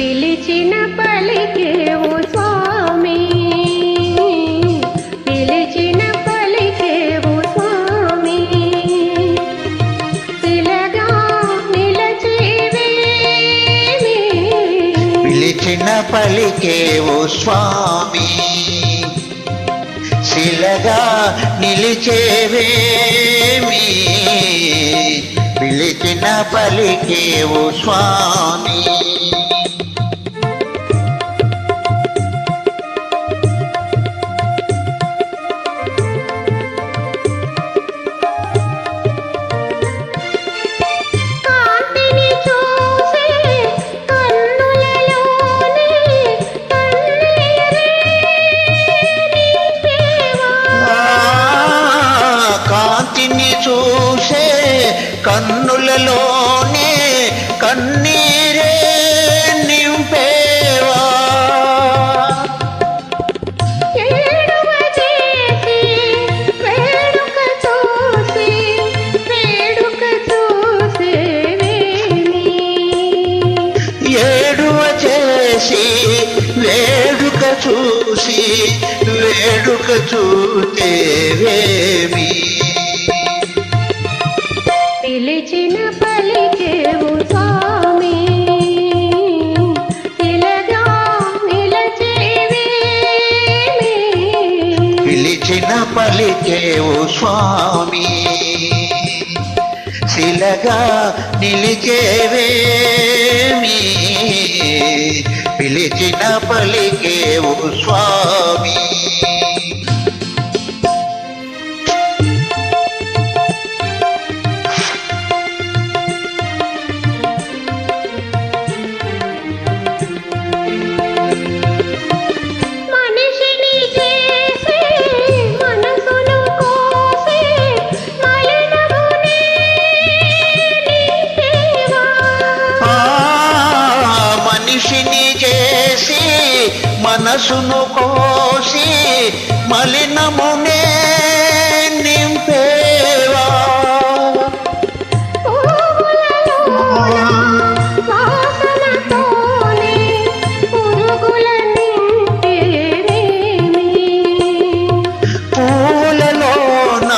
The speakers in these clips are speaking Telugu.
పిలిచిన పలికేవు స్వామి. పిలిచిన పలికేవు స్వామి. పిలగా నిలచేవేమి పిలిచిన పలికేవు స్వామి. శిలగా నిలిచేవేమి పిలిచిన పలికేవు స్వామి. కన్నులలోనే కన్నీరే నింపేవా? ఏడువ చేసి వేడుక చూసి వేడుక చూతేవేమి పిలిచిన పలికేవు స్వామి. ఇలాగా నిలచేవేమి పిలిచిన పలికేవు స్వామి. శిలగా నిలిచేవేమి పిలిచిన పలికేవు స్వామి. మనసును కోసి మలినమునే నింపేవా పూలలోన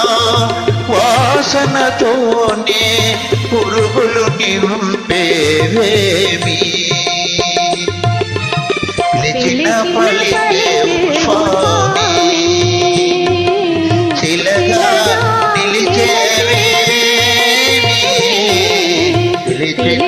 వాసనతోనే పురుగులు నింపేవేమి? నిలిచేవేమి పిలిచిన